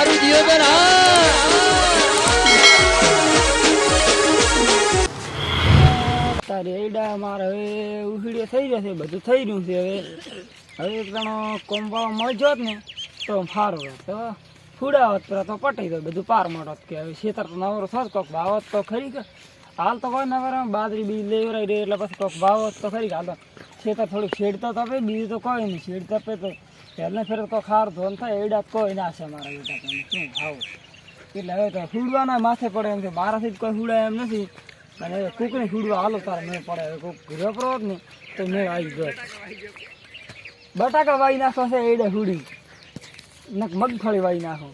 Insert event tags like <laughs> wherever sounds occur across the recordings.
મારું જીવન હા. એડા મારે હવે ઉખડીએ થઈ જશે બધું થઈ રહ્યું છે હવે. હવે એક જણો કોમ્બાળો મળી જ ને તો ફારો તો ફૂડાવત પેલા તો પટી દો, બધું પાર મોટત કે હવે ખેતર તો નવરો થત કોક ભાવત તો ખરી કે. હાલ તો કોઈ નવર બાજરી બીજ લેવરાઈ રહી એટલે પછી કોક ભાવત તો ખરી હાલ ખેતર થોડુંક શેડ તો તપે બીજું તો કોઈ નહીં શેડ તપે તો પહેલા ફેર તો ખાર ધોન થાય એડા કોઈ ના છે મારા બેટા શું ખાવ એટલે હવે તો ફૂડવાના માથે પડે એમ છે મારાથી જ કોઈ ફૂડાય એમ નથી. અને હવે કૂકને ફૂડવા હાલો તારે, મેં પડે હવે કોક રેપરો હોત ને તો મેં આવી ગયો. બટાકા વાઈ નાખો છે એડે ફૂડી. નક મગફળી વાઈ નાખો.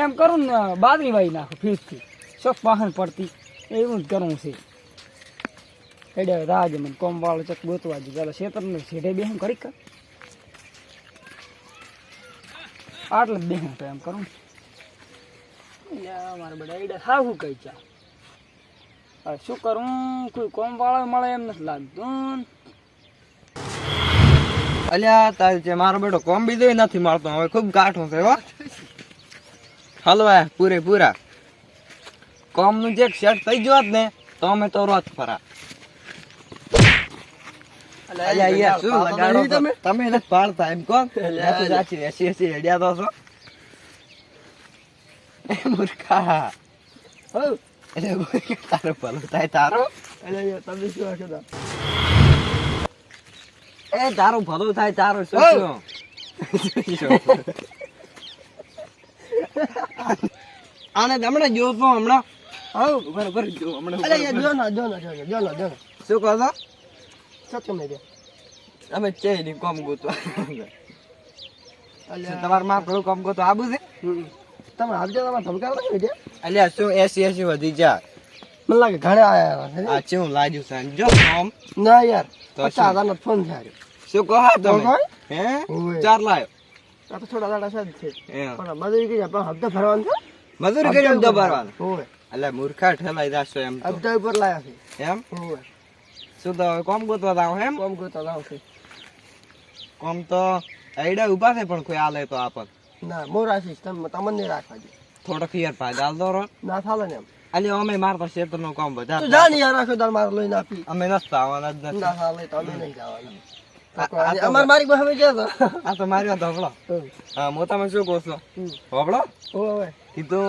એમ કરું ને બાદરી વાઈ નાખો ફીસથી શોખ વાહન પડતી. એવું જ કરવું છે. એડે રાજ મને કોમ વાળો ચક ગોતવા જ ચાલો શેતરને શેઢે બેહું કરી કર આટલે બે હું એમ કરું મારે બધા એડા સાવું કઈ ચા હવે શું કરું? કોઈ કોમ વાળો મળે એમ નથી લાગતું અલ્યા તારી છે મારો બેટો કોમ બીજો નથી મળતો. હવે ખૂબ કાઠો છે હો. હલવા પૂરે પૂરા કોમનું જે સેટ થઈ ગયો જ ને તો અમે તો રોજ ફરા અલ્યા યાર શું લગાડો છો? તમે? નથી પાડતા એમ કોણ? સાચી સાચી એસી એસી હેડ્યા તો છો. એ મૂર્ખા. એટલે તારો ભલો થાય તારો. તમે શું એ તારું ભલું થાય તારું શું. તમને આને હમણાં ઊભા જો હમણાં ના જો ના જો ના જો ના જો ના. શું કહો છો? સત તમે દે અમે છે નહીં કોમ ગોતવા અલ્યા તમારે માં પેલું કોમ ગોતો આબુ છે હમ. તમે હાલજો તમારે ધમકાવ નથી દે અલ્યા શું એસી એસી વધી જા મને લાગે ઘણે આયા છે આ ચેવું લાગ્યું છે જો કોમ ના યાર તો પચાસ શું? હજાર નો ફોન થયા શું કહો હા તમે કોઈ? હે ઓય. ચાર લાયો આ તો થોડા દાડા છે જ છે એમ. પણ મજૂરી કરી પણ હપ્તા ભરવાનું છે મજૂરી કરી એમ દબાડવાનું હોય એટલે મૂર્ખા ઠેલાઈ જાશો એમ તો હપ્તા ઉપર લાયા છે એમ હોય શું તો કોમ ગોતવા જાવ એમ? કોમ ગોતવા જાવ છે. કોમ તો આઈડિયા ઊભા છે પણ કોઈ આલે તો આપણ. ના મોર આશીષ તમે તમને રાખવા દે. થોડોક યાર ફાયદા હાલ દો ના થાલે ને અલે અમે અમે પર ક્ષેત્રનું કામ બધા તું જા ને યાર આખો દાડ મારે લઈને આપી. અમે નસતા આવવાના જ નથી. ના ચાલે તો અમે નહીં જવાના. તો- અમાર મારી પાસે ગયા આ તો મારી વાત હબળો હા હું તમે શું કહો છો? ઓ હબળો ઓય તો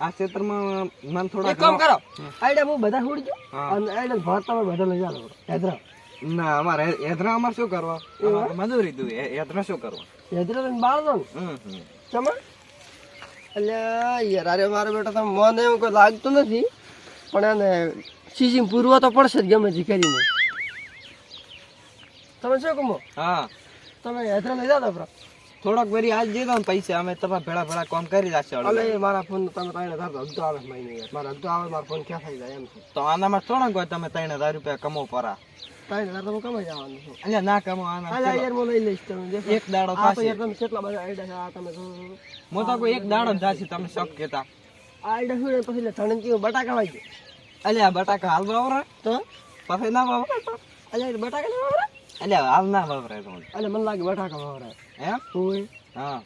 આ ક્ષેત્રમાં મન થોડા કામ કરો. આઈડા હું બધા છોડી જો અને આઈડા ભાત તમે બધા લઈ જાઓ. હેદરા ના અમારે હેદરા અમારે શું કરવા? તો મજૂરી દઉં હેદરા શું કરવા? હેદરા તમે બાળ દો ને હમ. હમ. અલ્યા યાર અરે મારો બેટા તમે મને એવું કોઈ લાગતું નથી. પણ એને સીઝન પૂરવા તો પડશે જ ગમે તે કરીને. તમે શું કમો? હા. તમે હેદરા લઈ જાઓ આપણા થોડોક વરી આજ દે દો ને પૈસા અમે તમારા ભેળા ભેળા કામ કરી રાખશે અલે મારા ફોન તમે ત્રણ હજાર અડધો આવે મહિને મારા અડધો આવે મારો ફોન ક્યાં થઈ જાય એમ છે. તો આનામાં થોડાક હોય તમે ત્રણ હજાર રૂપિયા કમો પરા. ત્રણ હજાર તમે કમાઈ જવાનું છો. અલ્યા ના કમો આના યાર હું લઈ લઈશ તમે એક દાડો થશે. યાર તમે કેટલા બધા આઈડિયા છે આ તમે મો તો કોઈ એક દાડો થશે તમે શક કેતા. આઈડા શું ને પછી ધણકી બટાકા વાઈ અલ્યા બટાકા હાલ બરાબર તો? પછી ના વાવરે અલ્યા બટાકા ના વાવરા અલ્યા હાલ ના વાવરે તો એટલે મને લાગે બટાકા વાવરા હે કોઈ હા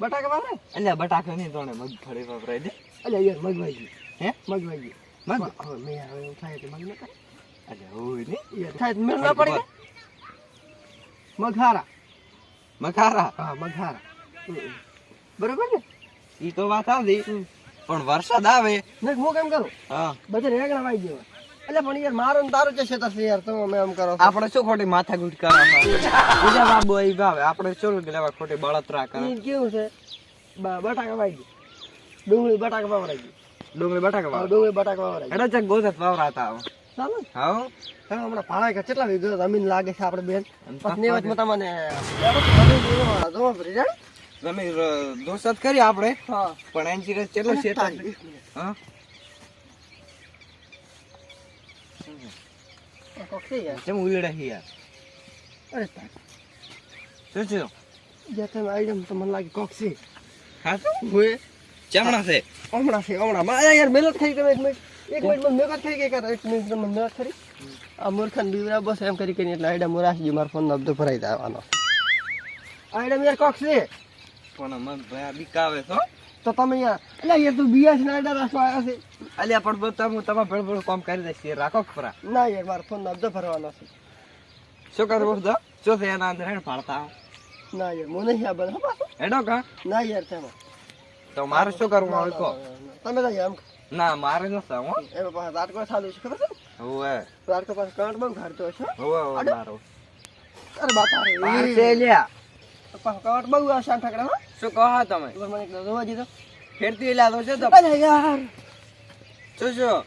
બટાકા વાવરા એટલે બટાકા નહીં તોણે મગફળી વાવરાય દે અલ્યા યાર મગવાઈ હે મગવાઈ મગ હવે મેં હવે થાય એટલે મગ ન કરે એટલે હોય ને યાર થાય મેળ ના પડી મઘારા મગહારા હા મગહારા બરોબર ને ઈ તો વાત આવી પણ વરસાદ આવે ને હું કેમ કરું હા બધે રેગણા વાઈ ગયો એટલે પણ યાર મારો ને તારો છે તસલી છે યાર તમે એમ કરો આપણે શું ખોટી માથા ગુટ કરા બીજા બાબુ અહીં ભાવે. આપણે શું લેવા ખોટી બળતરા કરે? ઈ કેવું છે? બટાકા વાગી ડુંગળી બટાકા વાવરાઈ ગઈ. ડુંગળી બટાકા વાવ. ડુંગળી બટાકા વાવરાઈ એટલે ચક ગોધત વાવરાતા આવો ચાલો. ને. હાવ હમણાં ભાડા કે કેટલા વીઘો જમીન લાગે છે આપણે બેન? અને પછી નેવતમાં તમને જોવા પડી જાય તમે દોસ્ત કરી આપણે પણ એની સિવાય કેટલો અને હા? કોક છે યાર અરે. શું શું જે તમે આઈટમ તો મને લાગે કોક છે હા તો હોય ચમણા છે હમણાં છે હમણાં મારે યાર મહેનત થઈ તમે એક મિનિટ એક મિનિટ મને મહેનત થઈ ગઈ કર એક મિનિટ મને મહેનત કરી આ મૂર્ખન બીવરા બસ એમ કરી કરીને એટલે આઈડા મોરાશજી મારા ફોન અબધો ભરાઈ દેવાનો આઈડા યાર કોક છે રાખવાનો મગ ભાઈ બીકાવે છો તો તમે અહીંયા એટલે યાર તું બીએસ ના અડ્ડા રાખવા આવ્યો છે. અલ્યા પણ તમે તમે ભેળ ભેળ કામ કરી દઈશ એ રાખો ખરા ના યાર મારો ફોન અબજો ભરવાનો છે. શું કરવું તો શું છે એના અંદર હેડ પાડતા ના યાર મને નહીં આ પાછું. હેડો કા? ના યાર તમે. તો મારે શું કરવું આવે કહો તમે તો એમ ના મારે નથી હો. એમાં પાછા રાટકો ચાલુ છે ખબર છે? હોવે. રાટકો પાસે કાંટ બહુ ઘાડતો છે હો. હોવે હોવે મારો. અરે બાપા રે લ્યા. પાછો કાંટ બહુ આશા ઠકડા ઠાકડા હો શું કહો તમે? મને જોવા દીધો. ફેરતી લાદો તો છે તો. અરે યાર. શું શું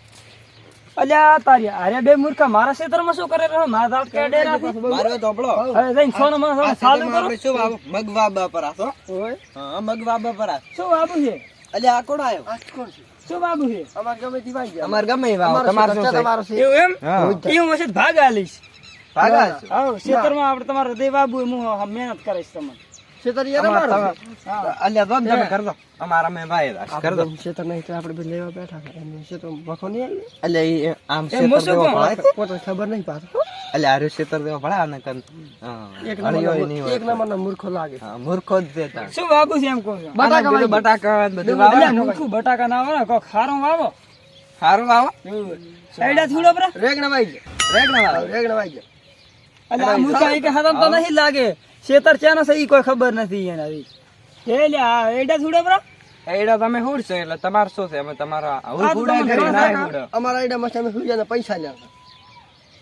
અલ્યા તારી અરે બે મૂર્ખા મારા ક્ષેત્રમાં શું કરે રહ્યો મારા દાંત કેડે રાખી? મારો ધોપડો હવે જઈને સોનો માં ચાલુ કરો શું બાબુ મગ વાવવા પર આસો ઓય. હા મગ વાવવા પર આસો શું બાબુ છે? અલ્યા આ કોણ આવ્યો આ કોણ છે? શું બાબુ છે? અમાર ગમે તે ગયા. અમાર ગમે એ વાવો. અમારો તમારે છે, શું છે? તમારો છે. એવું એમ? એવું હશે ભાગ આલીશ. ભાગા. હા. ક્ષેત્રમાં આપણે તમારો હૃદય બાબુ હું મહેનત કરીશ તમને. યાર અમાર ભાઈ કર દો નહીં તો આપણે લેવા બેઠા વખો નહીં આમ? પોતે ખબર નહીં પાછું. દેવો ભળાય આને કન એક નંબર. એક નો મૂર્ખો લાગે મૂર્ખો જ છે શું બાબુ છે એમ કહું બટાકા બટાકા બધું બટાકા ના આવે ને કોક ખારો વાવો. હારું વાવો? સાઈડા થોડો બરા રેગણા વાઈ ગયા. રેગણા વાવો. રેગણા વાઈ ગયા. અલ્યા આ મૂર્ખા ઈ કે હરામ તો નહીં લાગે. શેતર ચેનો છે ઈ કોઈ ખબર નથી એને આવી. એ લ્યા એડા થોડો બરા. એડા તમે હુડશો એટલે તમાર શું છે? અમે તમારા હું આ તો હુડાય તમે કરી ત્રણ નાય અમારા એડા માં અમે સુજાને પૈસા લેવા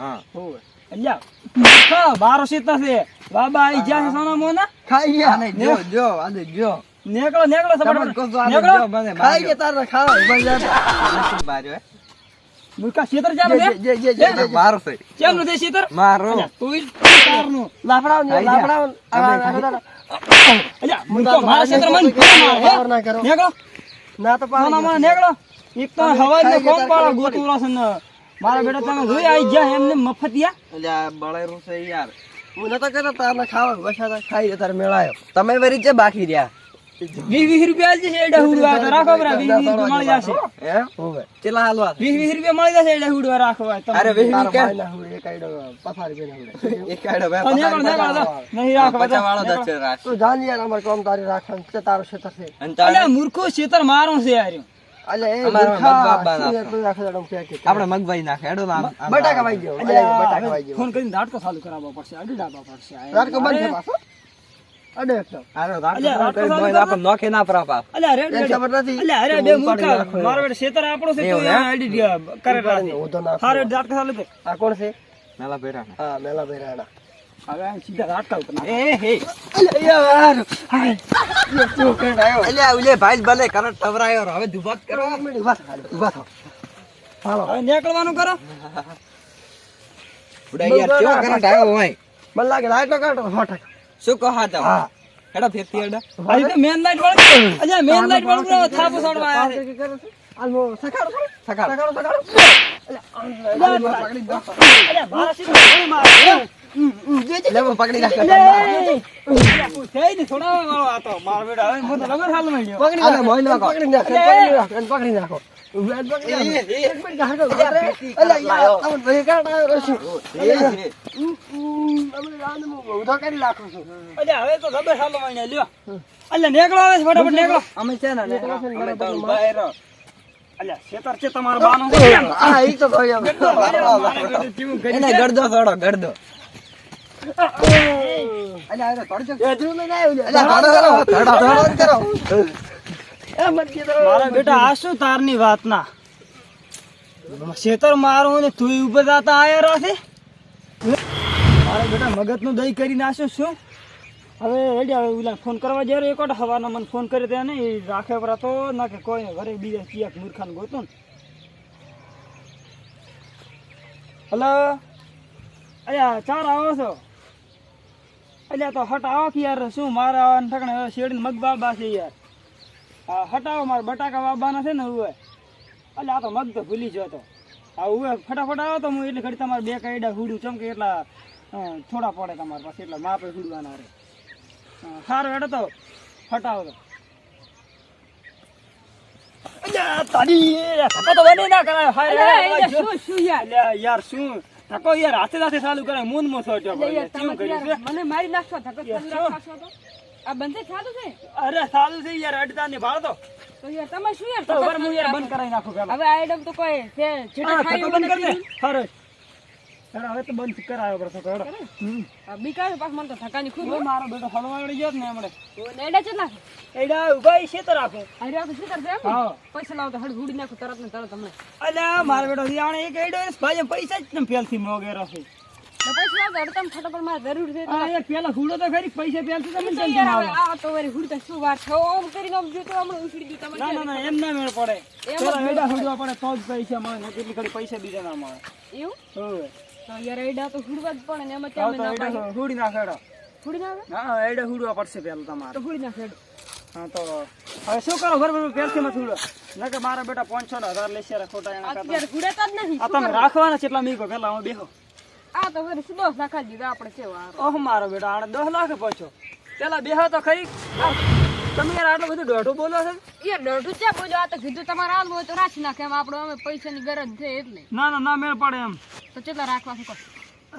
હા. હોવે. અલ્યા બારો શેતર છે. બાબા આઈ જ્યાં છે સોના મોના ખાઈ ગયા. જો જો આને જો. નેકળો નેકળો સબડ છો નેકળો. ખાઈ ગયા તારે ખાવા. શું બાર્યો, મૂર્ખા શેતર ચાલે જે જે જે જે મારો છે કેમનું છે શેતર મારો તું લાફડાઓ ને. લાફડાઓ ને. આ, અલ્યા મૂર્ખો મારા શેતર મને ખબર ના કરો નેકળો ના તો સોના મોના નેકળો એક તો હવાઈ ને કોમ પાડો ગોતુરો છે ને મારા બેટા તમે જોઈ આઈ ગયા એમને મફતિયા આ બળેરું છે યાર હું નતો કહેતો તારને ખાવા વસાતા ખાઈ તારે મેળાયો તમે વરી છે બાકી રહ્યા વીસ વીસ રૂપિયા આલજે છે એડા હુડવા તો રાખો બરા વીસ વીસ રૂપિયા મળી જશે. હે હોવે ચેલા હાલવા વીસ વીસ રૂપિયા મળી જશે એડા હુડવા રાખવા. અરે વીસ તારા કે એક આઈડો પથારી બેને હુડે. <laughs> એક કાઢો બે તો નેકળો નેકળો તો. નહીં રાખવા પચાસ વાળો તો. દસ રાખ. તું જાણ યાર અમારે કોમ તારી રાખવાનું છે તારો ક્ષેત્ર છે. અને મૂર્ખો શેતર મારો છે યાર? આપણે મગભાઈ નાખે બટાકા વાઈ ગયો બટાકા વાઈ ગયો. ફોન કરીને દાટકો ચાલુ કરાવવો પડશે અડી ડાબા પડશે હવે આ સીધા દાટકા ઉપર નાખ. એ હે. અલે યાર હાય. યો તું કેમ આવ્યો? અલ્યા, ઓલે ભાઈ ભલે કરંટ ટવરાયો રો. હવે કરો. નીકળવાનું કરો. ઉડા કરંટ આવ્યો હોય? મને લાગે લાઈટો ટકા શું કહો હા? હા હેડો ફેરથી હેડો. હજી તો મેન લાઈટ વાળું અજા મેન લાઈટ વાળું તો થાપો સડવા આયા છે કરે છે આલમો સખાડો ખરો? સકાળ. સખાડો સખાડો અલ્યા મારા કોઈ મારે લેવો, પકડી રાખો. પકડી નીકળો ફટાફટ નીકળો. અમે છે ને નીકળો છે તમારો બાનો. છે ઈ તો ભાઈ હવે. મારા મારા બેટા, આ તારની વાત ના મારું ને તું જાતા આયા રાશે મારા બેટા મગજનું દહીં કરી નાખ્યો શું? હવે રેડી ઓલા ફોન કરવા જ્યારે એક હવાના મને ફોન કર્યો ત્યાં ને રાખે પર તો, ના કે કોઈ ઘરે બીજા ચિયાક મૂર્ખાને ગોતું હલો? અરે ચાર આવો છો? અલ્યા તો હટાવો કે યાર શું મારા ઠકણે શેરડીને શેડીને મગ બાબા છે યાર. હા હટાવો મારા બટાકા બાબાના છે ને હવે. એટલે આ તો મગ તો ભૂલી જતો તો. હા હવે ફટાફટ આવો તો હું એટલે ઘડી તમારે બે કાયડા હુડું ચમકે એટલા થોડા પડે તમારા પાસે એટલે માપે હુડવાના રે સારું એટલે તો. હટાવો તો. અલ્યા, તારી તો બની ના કરાય. હાય શું યાર? યાર શું? ધક્કો યાર હાથે હાથે ચાલુ કરે મૂન મો છો જો શું કર્યું છે? મને મારી નાખશો ધક્કો ચાલુ રાખશો તો. આ બંધ ચાલુ છે? અરે ચાલુ છે યાર અડતા ને ભાળ તો તો યાર તમે શું યાર તો હું યાર બંધ કરાવી નાખું પેલા. હવે આઈડમ તો કોઈ છે જેટા ખાઈ બંધ કરી દે. નથી. હવે તો બંધ કરાયો પડશે તો. હમ. બીકાયો પાછ મને તો થકાની ખૂબ મારો બેટો હલવાડી ગયો જ ને હમણે એડા છે છે એડા ઊભા છે તો રાખો. અરે આ શું કરશે એમ? પૈસા લાવ તો હડ હુડી નાખો તરત ને તરત તમને અલે મારો બેટો રિયાણે એક એડો ભાઈ પૈસા જ ને પેલથી મોગેરો છે. તો પૈસા લાવ તો તમે ફટાફટ મારે જરૂર છે આ એક પેલા હુડો તો ખરી પૈસા પેલથી તમે તો કેમ આવે? આ તો વળી હુડી તો શું વાત છે? ઓમ કરીને આમ જોતો હમણાં ઉછળી ગયું ના ના ના એમ ના મેળ પડે. એમ જ પેલા એડા હુડવા પડે તો જ પૈસા મળે કેટલી ઘડી પૈસા બીજા ના મળે. એવું. તો યાર એડા તો હુડવા જ પડે ને એમાં તમે ના પાડી? હુડી નાખે એડો. હુડી ના હા એડા હુડવા પડશે પેલા તમારે. તો હુડી નાખે એડો. હા તો હવે શું કરો બરોબર પેલથી માં હુડો. ના કે મારા બેટા પાંચસો ને હજાર લેશે ખોટા એના કરતા. અત્યારે હુડેતા જ નથી આ તમે રાખવાના છે એટલા મીકો પેલા હું બેહો. આ તો શું દોષ નાખા દીધા આપણે. ઓહ મારો બેટા આને દસ લાખ પહોંચો પેલા બેહો તો ખરી. તમે યાર આટલું બધું દોઢું બોલો છો? યાર દોઢું ક્યાં બોલો? આ તો કીધું તમારે આલવું હોય તો રાખી નાખે. એમ આપણે અમે પૈસાની ગરજ છે એટલે. ના ના ના મેળ પડે એમ. તો કેટલા રાખવા છે?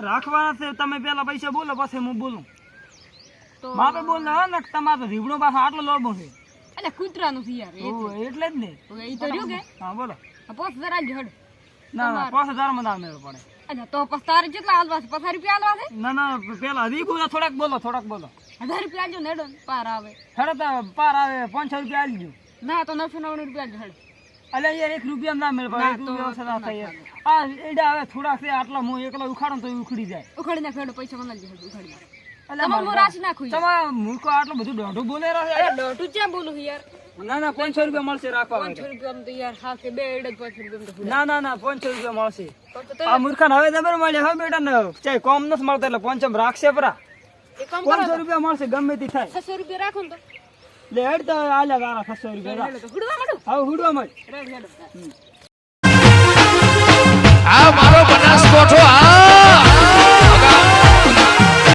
રાખવાના છે તમે પેલા પૈસા બોલો પછી હું બોલું. તો મારે બોલ હા ને તમારે તો રીબડો પાસે આટલો લોબો છે. એટલે કૂતરાનું છે યાર એટલે જ ને. એ તો રહ્યું કે? હા બોલો. પાંચ પોસ જરા જ હડ. ના ના પાંચ હજારમાં ના મેળ પડે. અચ્છા તો પસ્તાર તારે કેટલા હાલવા છે? પચાસ રૂપિયા હાલવા છે? ના ના પેલા રીબુના થોડાક બોલો થોડાક બોલો. હજાર રૂપિયા આલજો પાર આવે. હેડો તો પાર આવે પાંચસો રૂપિયા આલજો ના તો નવસો નવ્વાણું રૂપિયા આલજો હેડ. અલ્યા યાર એક રૂપિયા ના મેળ પડે તો ના થાય આ એડા આવે થોડાક છે આટલા હું એકલો ઉખાડો તો ઉખડી જાય. ઉખાડી નાખો હેડો પૈસા મને હેડ ઉખાડી ના ના પાંચસો રૂપિયા મળશે રાખવા ના ના ના પાંચસો રૂપિયા મળશે. આ મૂર્ખાને હવે મળ્યા હવે બેટા ને. કોમ નથી મળતા એટલે પાંચસો રાખશે પરા. પાંચસો રૂપિયા મળશે ગમે તે થાય. છસો રૂપિયા રાખો તો. લે હેડ તો આલે વાળા છસો રૂપિયા હવે હુડવા મળ. આ મારો બનાસકોઠો આ